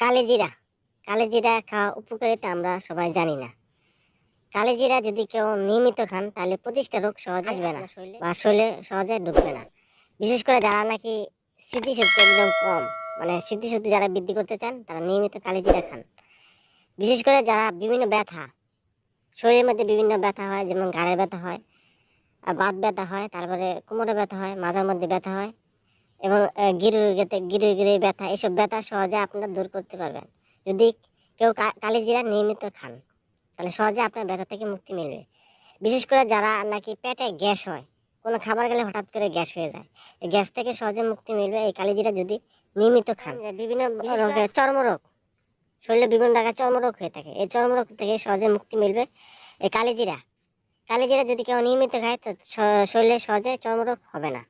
কালেজিরা কালেজিরা খাওয়া উপকারিতা আমরা সবাই জানি না। কালেজিরা যদি কেউ নিয়মিত খান, তাহলে পঁচিশটা রোগ সহজে আসবে না বা শরীরে সহজে ঢুকবে না। বিশেষ করে যারা নাকি স্মৃতিশক্তি একদম কম মানে স্মৃতিশক্তি যারা বৃদ্ধি করতে চান, তারা নিয়মিত কালেজিরা খান। বিশেষ করে যারা বিভিন্ন ব্যথা, শরীরের মধ্যে বিভিন্ন ব্যথা হয়, যেমন ঘাড়ের ব্যথা হয়, আর বাত ব্যথা হয়, তারপরে কোমরে ব্যথা হয়, মাথার মধ্যে ব্যথা হয় এবং গিরু গিরু গিরে ব্যথা এসব ব্যথা সহজে আপনারা দূর করতে পারবেন। যদি কেউ কালিজিরা নিয়মিত খান তাহলে সহজে আপনার ব্যথা থেকে মুক্তি মিলবে। বিশেষ করে যারা নাকি পেটে গ্যাস হয় কোনো খাবার খেলে হঠাৎ করে গ্যাস হয়ে যায় এই গ্যাস থেকে সহজে মুক্তি মিলবে এই কালিজিরা যদি নিয়মিত খান। বিভিন্ন রোগে চর্মরোগ শরীরে বিভিন্ন জায়গায় চর্মরোগ হয়ে থাকে এই চর্মরোগ থেকে সহজে মুক্তি মিলবে এই কালিজিরা। কালিজিরা যদি কেউ নিয়মিত খায় তো শরীরে সহজে চর্মরোগ হবে না।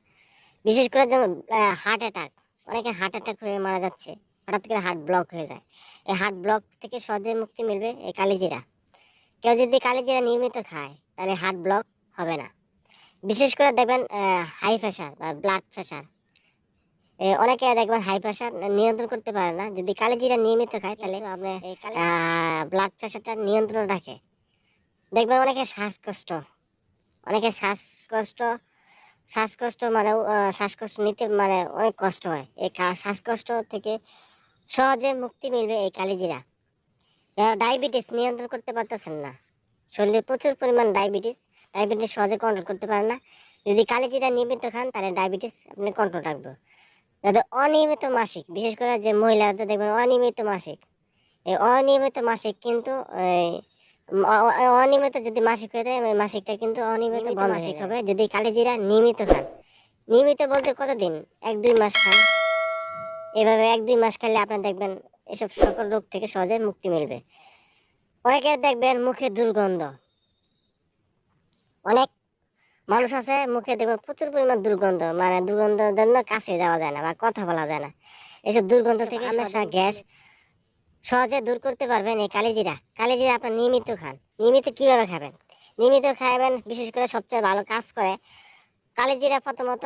বিশেষ করে যেমন হার্ট অ্যাটাক অনেকে হার্ট অ্যাটাক হয়ে মারা যাচ্ছে, হঠাৎ করে হার্ট ব্লক হয়ে যায়। এই হার্ট ব্লক থেকে সহজে মুক্তি মিলবে এই কালিজিরা। কেউ যদি কালিজিরা নিয়মিত খায়, তাহলে হার্ট ব্লক হবে না। বিশেষ করে দেখবেন হাই প্রেশার বা ব্লাড প্রেশার অনেকে দেখবেন হাই প্রেশার নিয়ন্ত্রণ করতে পারে না। যদি কালিজিরা নিয়মিত খায়, তাহলে আপনি ব্লাড প্রেশারটা নিয়ন্ত্রণ রাখে। দেখবেন অনেকে শ্বাসকষ্ট অনেকে শ্বাসকষ্ট শ্বাসকষ্ট মানে শ্বাসকষ্ট নিতে মানে অনেক কষ্ট হয়। এই শ্বাসকষ্ট থেকে সহজে মুক্তি মিলবে এই কালিজিরা। যারা ডায়াবেটিস নিয়ন্ত্রণ করতে পারতেছেন না শরীরে প্রচুর পরিমাণ ডায়াবেটিস ডায়াবেটিস সহজে কন্ট্রোল করতে পারেন না। যদি কালিজিরা নিয়মিত খান তাহলে ডায়াবেটিস আপনি কন্ট্রোল রাখবে যাদের অনিয়মিত মাসিক বিশেষ করে যে মহিলাদের দেখবেন অনিয়মিত মাসিক। এই অনিয়মিত মাসিক কিন্তু এই, অনিয়মিত যদি মাসিক হয়ে যায় মাসিকটা কিন্তু অনিয়মিত বন্ধ মাসিক হবে যদি কালিজিরা নিয়মিত খান। নিয়মিত বলতে কতদিন? এক দুই মাস খান। এভাবে এক দুই মাস খেলে আপনার দেখবেন এসব সকল রোগ থেকে সহজে মুক্তি মিলবে। অনেকে দেখবেন মুখে দুর্গন্ধ। অনেক মানুষ আছে মুখে দেখবেন প্রচুর পরিমাণ দুর্গন্ধ। মানে দুর্গন্ধের জন্য কাছে যাওয়া যায় না বা কথা বলা যায় না। এসব দুর্গন্ধ থেকে হামেশা গ্যাস সহজে দূর করতে পারবেন এই কালিজিরা। কালিজিরা আপনার নিয়মিত খান। নিয়মিত কীভাবে খাবেন? নিয়মিত খাবেন বিশেষ করে সবচেয়ে ভালো কাজ করে। কালিজিরা প্রথমত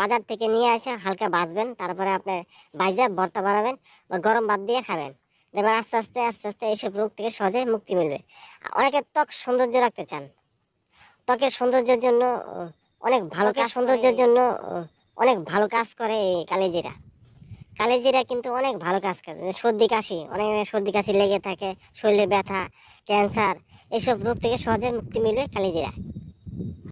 বাজার থেকে নিয়ে আসে হালকা ভাজবেন তারপরে আপনি ভাজা ভর্তা বানাবেন বা গরম ভাত দিয়ে খাবেন। দেখবেন আস্তে আস্তে আস্তে আস্তে এইসব রোগ থেকে সহজে মুক্তি মিলবে। অনেকে ত্বক সৌন্দর্য রাখতে চান। ত্বকের সৌন্দর্যের জন্য অনেক ভালো কাজ সৌন্দর্যের জন্য অনেক ভালো কাজ করে এই কালিজিরা। কালিজিরা কিন্তু অনেক ভালো কাজ করে। সর্দি কাশি, অনেক সর্দি কাশি লেগে থাকে, শরীরে ব্যথা, ক্যান্সার, এসব রোগ থেকে সহজে মুক্তি মিলবে কালিজিরা।